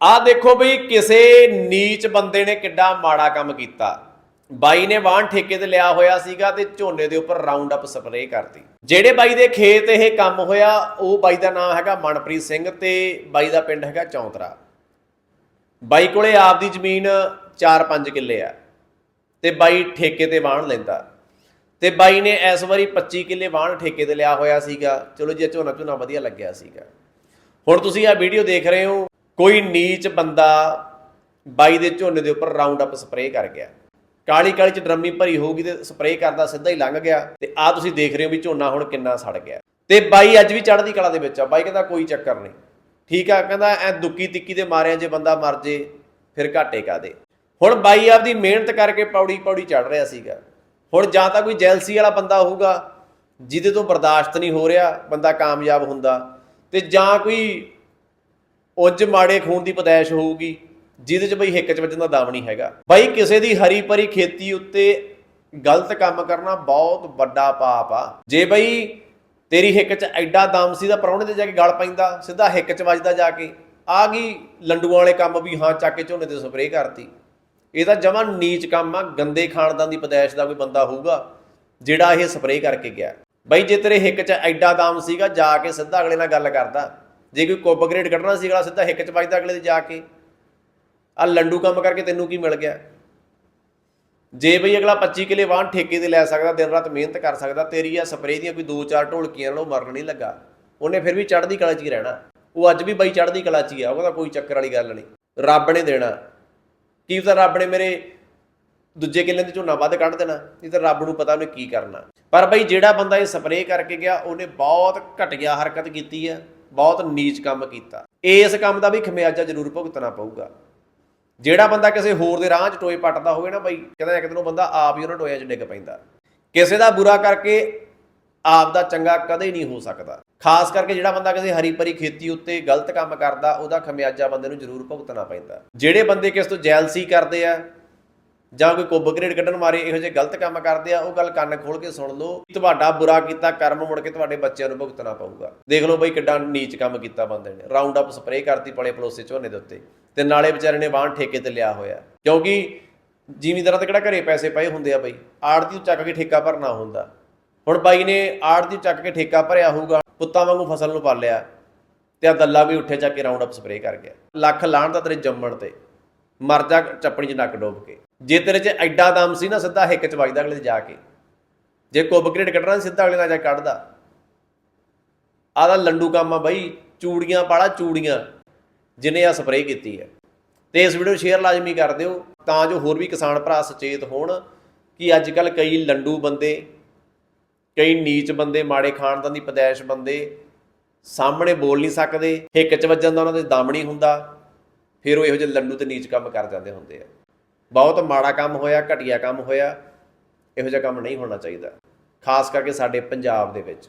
ਆ ਦੇਖੋ ਬਈ, ਕਿਸੇ ਨੀਚ ਬੰਦੇ ਨੇ ਕਿੱਡਾ ਮਾੜਾ ਕੰਮ ਕੀਤਾ। ਬਾਈ ਨੇ ਵਾਹਣ ਠੇਕੇ ਤੇ ਲਿਆ ਹੋਇਆ ਸੀਗਾ ਤੇ ਝੋਨੇ ਦੇ ਉੱਪਰ ਰਾਉਂਡ ਅਪ ਸਪਰੇਅ ਕਰਤੀ। ਜਿਹੜੇ ਬਾਈ ਦੇ ਖੇਤ ਇਹ ਕੰਮ ਹੋਇਆ, ਉਹ ਬਾਈ ਦਾ ਨਾਮ ਹੈਗਾ ਮਨਪ੍ਰੀਤ ਸਿੰਘ ਤੇ ਬਾਈ ਦਾ ਪਿੰਡ ਹੈਗਾ ਚੌਂਤਰਾ। ਬਾਈ ਕੋਲੇ ਆਪਦੀ ਜ਼ਮੀਨ 4-5 ਕਿੱਲੇ ਆ ਤੇ ਬਾਈ ਠੇਕੇ ਤੇ ਵਾਹਣ ਲੈਂਦਾ। ਤੇ ਬਾਈ ਨੇ ਇਸ ਵਾਰੀ 25 ਕਿੱਲੇ ਵਾਹਣ ਠੇਕੇ ਤੇ ਲਿਆ ਹੋਇਆ ਸੀਗਾ। ਚਲੋ ਜੀ ਝੋਨਾ ਝੋਨਾ ਵਧੀਆ ਲੱਗਿਆ ਸੀਗਾ। ਹੁਣ ਤੁਸੀਂ ਆ ਵੀਡੀਓ ਦੇਖ ਰਹੇ ਹੋ ਕੋਈ ਨੀਚ ਬੰਦਾ ਬਾਈ ਦੇ ਝੋਨੇ ਦੇ ਉੱਪਰ ਰਾਉਂਡ ਅਪ ਸਪਰੇਅ ਕਰ ਗਿਆ। ਕਾਲੀ ਕਾਲੀ ਚ ਡਰਮੀ ਭਰੀ ਹੋਊਗੀ ਤੇ ਸਪਰੇਅ ਕਰਦਾ ਸਿੱਧਾ ਹੀ ਲੰਘ ਗਿਆ ਤੇ ਆ ਤੁਸੀਂ ਦੇਖ ਰਹੇ ਹੋ ਵੀ ਝੋਨਾ ਹੁਣ ਕਿੰਨਾ ਸੜ ਗਿਆ। ਤੇ ਬਾਈ ਅੱਜ ਵੀ ਚੜ੍ਹਦੀ ਕਲਾ ਦੇ ਵਿੱਚ ਆ, ਬਾਈ ਕਹਿੰਦਾ ਕੋਈ ਚੱਕਰ ਨਹੀਂ। ਠੀਕ ਆ, ਕਹਿੰਦਾ ਐ ਦੁੱਕੀ ਤਿੱਕੀ ਦੇ ਮਾਰਿਆਂ ਜੇ ਬੰਦਾ ਮਰ ਜੇ, ਫਿਰ ਘਾਟੇ ਕਾਦੇ ਹੁਣ ਬਾਈ ਆਪਦੀ ਮਿਹਨਤ ਕਰਕੇ ਪੌੜੀ ਪੌੜੀ ਚੜ ਰਿਹਾ ਸੀਗਾ। ਹੁਣ ਜਾਂ ਤਾਂ ਕੋਈ ਜੈਲਸੀ ਵਾਲਾ ਬੰਦਾ ਹੋਊਗਾ, ਜਿਹਦੇ ਤੋਂ ਬਰਦਾਸ਼ਤ ਨਹੀਂ ਹੋ ਰਿਹਾ, ਬੰਦਾ ਕਾਮਯਾਬ ਹੁੰਦਾ। ਤੇ ਜਾਂ ਕੋਈ ਉੱਜ ਮਾੜੇ ਖੂਨ ਦੀ ਪਦੈਸ਼ ਹੋਊਗੀ, ਜਿਹਦੇ 'ਚ ਬਈ ਹਿੱਕ 'ਚ ਵੱਜਣ ਦਾ ਦਮ ਨਹੀਂ ਹੈਗਾ। ਬਈ ਕਿਸੇ ਦੀ ਹਰੀ ਭਰੀ ਖੇਤੀ ਉੱਤੇ ਗਲਤ ਕੰਮ ਕਰਨਾ ਬਹੁਤ ਵੱਡਾ ਪਾਪ ਆ। ਜੇ ਬਈ ਤੇਰੀ ਹਿੱਕ 'ਚ ਐਡਾ ਦਮ ਸੀ ਤਾਂ ਪ੍ਰਾਹੁਣੇ ਤੇ ਜਾ ਕੇ ਗਲ ਪੈਂਦਾ, ਸਿੱਧਾ ਹਿੱਕ 'ਚ ਵੱਜਦਾ ਜਾ ਕੇ। ਆ ਗਈ ਲੰਡੂਆਂ ਵਾਲੇ ਕੰਮ ਵੀ ਹਾਂ, ਚੱਕ ਕੇ ਝੋਨੇ ਤੇ ਸਪਰੇਅ ਕਰਤੀ। ਇਹ ਤਾਂ ਜਮਾਂ ਨੀਚ ਕੰਮ ਆ, ਗੰਦੇ ਖਾਨਦਾਨ ਦੀ ਪਦੈਸ਼ ਦਾ ਕੋਈ ਬੰਦਾ ਹੋਊਗਾ, ਜਿਹੜਾ ਇਹ ਸਪਰੇਅ ਕਰਕੇ ਗਿਆ। ਬਈ ਜੇ ਤੇਰੇ ਹਿੱਕ 'ਚ ਐਡਾ ਦਮ ਸੀਗਾ, ਜਾ ਕੇ ਸਿੱਧਾ ਅਗਲੇ ਨਾਲ ਗੱਲ ਕਰਦਾ। ਜੇ ਕੋਈ ਕੁੱਬ ਗ੍ਰੇਡ ਕੱਢਣਾ ਸੀ ਅਗਲਾ ਸਿੱਧਾ ਹਿੱਕ 'ਚ ਵੱਜਦਾ ਅਗਲੇ ਦੇ ਜਾ ਕੇ। ਆ ਲੰਡੂ ਕੰਮ ਕਰਕੇ ਤੈਨੂੰ ਕੀ ਮਿਲ ਗਿਆ? ਜੇ ਬਈ ਅਗਲਾ 25 ਕਿਲੇ ਵਾਹਨ ਠੇਕੇ ਤੇ ਲੈ ਸਕਦਾ, ਦਿਨ ਰਾਤ ਮਿਹਨਤ ਕਰ ਸਕਦਾ, ਤੇਰੀ ਆ ਸਪਰੇਅ ਦੀਆਂ ਕੋਈ 2-4 ਢੋਲਕੀਆਂ ਨਾਲ ਉਹ ਮਰਨ ਨਹੀਂ ਲੱਗਾ। ਉਹਨੇ ਫਿਰ ਵੀ ਚੜ੍ਹਦੀ ਕਲਾ 'ਚ ਹੀ ਰਹਿਣਾ। ਉਹ ਅੱਜ ਵੀ ਬਾਈ ਚੜ੍ਹਦੀ ਕਲਾ 'ਚ ਹੀ ਆ, ਉਹਦਾ ਕੋਈ ਚੱਕਰ ਵਾਲੀ ਗੱਲ ਨਹੀਂ। ਰੱਬ ਨੇ ਦੇਣਾ। ਕੀ ਪਤਾ ਰੱਬ ਨੇ ਮੇਰੇ ਦੂਜੇ ਕਿੱਲੇ ਤੇ ਝੋਨਾ ਵੱਧ ਕੱਢ ਦੇਣਾ ਇਹ ਤਾਂ ਰੱਬ ਨੂੰ ਪਤਾ ਉਹਨੇ ਕੀ ਕਰਨਾ। ਪਰ ਬਈ ਜਿਹੜਾ ਬੰਦਾ ਇਹ ਸਪਰੇਅ ਕਰਕੇ ਗਿਆ, ਉਹਨੇ ਬਹੁਤ ਘਟੀਆ ਹਰਕਤ ਕੀਤੀ ਆ। ਬਹੁਤ ਨੀਚ ਕੰਮ ਕੀਤਾ। ਇਸ ਕੰਮ ਦਾ ਵੀ ਖਮਿਆਜਾ ਜ਼ਰੂਰ ਭੁਗਤਣਾ ਪਊਗਾ। ਜਿਹੜਾ ਬੰਦਾ ਕਿਸੇ ਹੋਰ ਦੇ ਰਾਹ 'ਚ ਟੋਏ ਪੱਟਦਾ ਹੋਵੇ ਨਾ ਬਈ ਕਹਿੰਦਾ ਇੱਕ ਦਿਨ ਉਹ ਬੰਦਾ ਆਪ ਹੀ ਉਹਨਾਂ ਟੋਇਆਂ 'ਚ ਡਿੱਗ ਪੈਂਦਾ। ਕਿਸੇ ਦਾ ਬੁਰਾ ਕਰਕੇ ਆਪ ਦਾ ਚੰਗਾ ਕਦੇ ਨਹੀਂ ਹੋ ਸਕਦਾ। ਖਾਸ ਕਰਕੇ ਜਿਹੜਾ ਬੰਦਾ ਕਿਸੇ ਹਰੀ ਭਰੀ ਖੇਤੀ ਉੱਤੇ ਗਲਤ ਕੰਮ ਕਰਦਾ, ਉਹਦਾ ਖਮਿਆਜਾ ਬੰਦੇ ਨੂੰ ਜ਼ਰੂਰ ਭੁਗਤਣਾ ਪੈਂਦਾ। ਜਿਹੜੇ ਬੰਦੇ ਕਿਸ ਤੋਂ ਜੈਲਸੀ ਕਰਦੇ ਆ ਜਾਂ ਕੋਈ ਕੁੱਬ ਕਰੇਡ ਕੱਢਣ ਮਾਰੇ, ਇਹੋ ਜਿਹੇ ਗਲਤ ਕੰਮ ਕਰਦੇ ਆ, ਉਹ ਗੱਲ ਕੰਨ ਖੋਲ ਕੇ ਸੁਣ ਲਓ। ਤੁਹਾਡਾ ਬੁਰਾ ਕੀਤਾ, ਕਰਮ ਮੁੜ ਕੇ ਤੁਹਾਡੇ ਬੱਚਿਆਂ ਨੂੰ ਭੁਗਤਣਾ ਪਊਗਾ। ਦੇਖ ਲਓ ਬਈ ਕਿੱਡਾ ਨੀਚ ਕੰਮ ਕੀਤਾ ਬੰਦੇ ਨੇ। ਰਾਉਂਡ ਅਪ ਸਪਰੇਅ ਕਰਤੀ ਪਲੇ ਪਲੋਸੇ ਝੋਨੇ ਦੇ ਉੱਤੇ। ਤੇ ਨਾਲੇ ਵਿਚਾਰੇ ਨੇ ਬਾਹਣ ਠੇਕੇ ਤੇ ਲਿਆ ਹੋਇਆ। ਕਿਉਂਕਿ ਜ਼ਿਮੀਂਦਾਰਾਂ ਤੇ ਕਿਹੜਾ ਘਰੇ ਪੈਸੇ ਪਏ ਹੁੰਦੇ ਆ ਬਈ? ਆੜਤੀ ਤੋਂ ਚੱਕ ਕੇ ਠੇਕਾ ਭਰਨਾ ਹੁੰਦਾ। ਹੁਣ ਬਾਈ ਨੇ ਆੜਤੀ ਚੱਕ ਕੇ ਠੇਕਾ ਭਰਿਆ ਹੋਊਗਾ, ਪੁੱਤਾਂ ਵਾਂਗੂ ਫਸਲ ਨੂੰ ਪਾਲਿਆ। ਤੇ ਆ ਦੱਲਾ ਵੀ ਉੱਠੇ ਚੱਕ ਕੇ ਰਾਉਂਡ ਅਪ ਸਪਰੇਅ ਕਰ ਗਿਆ। ਲੱਖ ਲਾਣ ਦਾ ਤੇਰੇ ਜੰਮਣ ਤੇ। ਮਰ ਜਾ ਚੱਪਣੀ 'ਚ ਨੱਕ ਡੋਬ ਕੇ। ਜੇ ਤੇਰੇ 'ਚ ਐਡਾ ਦਮ ਸੀ ਨਾ, ਸਿੱਧਾ ਹਿੱਕ 'ਚ ਵੱਜਦਾ ਅਗਲੇ 'ਤੇ ਜਾ ਕੇ। ਜੇ ਕੁੱਬ ਗ੍ਰੇਡ ਕੱਢਣਾ ਸਿੱਧਾ ਅਗਲੇ ਨਾਲ ਜਾ ਕੱਢਦਾ। ਆਹ ਦਾ ਲੰਡੂ ਕੰਮ ਆ ਬਈ, ਚੂੜੀਆਂ ਪਾਲਾ, ਚੂੜੀਆਂ। ਜਿਹਨੇ ਆ ਸਪਰੇਅ ਕੀਤੀ ਹੈ। ਤੇ ਇਸ ਵੀਡੀਓ ਸ਼ੇਅਰ ਲਾਜ਼ਮੀ ਕਰ ਦਿਓ, ਤਾਂ ਜੋ ਹੋਰ ਵੀ ਕਿਸਾਨ ਭਰਾ ਸੁਚੇਤ ਹੋਣ ਕਿ ਅੱਜ ਕੱਲ ਕਈ ਲੰਡੂ ਬੰਦੇ, ਕਈ ਨੀਚ ਬੰਦੇ, ਮਾੜੇ ਖਾਨਦਾਨ ਦੀ ਪਦੈਸ਼ ਬੰਦੇ ਸਾਹਮਣੇ ਬੋਲ ਨਹੀਂ ਸਕਦੇ, ਹਿੱਕ 'ਚ ਵੱਜਣ ਦਾ ਉਹਨਾਂ ਦੇ ਦਮ ਨਹੀਂ ਹੁੰਦਾ। ਫਿਰ ਉਹ ਇਹੋ ਜਿਹੇ ਲੰਡੂ ਤੇ ਨੀਚ ਕੰਮ ਕਰ ਜਾਂਦੇ ਹੁੰਦੇ ਆ। ਬਹੁਤ ਮਾੜਾ ਕੰਮ ਹੋਇਆ, ਘਟੀਆ ਕੰਮ ਹੋਇਆ, ਇਹੋ ਜਿਹਾ ਕੰਮ ਨਹੀਂ ਹੋਣਾ ਚਾਹੀਦਾ। ਖਾਸ ਕਰਕੇ ਸਾਡੇ ਪੰਜਾਬ ਦੇ ਵਿੱਚ।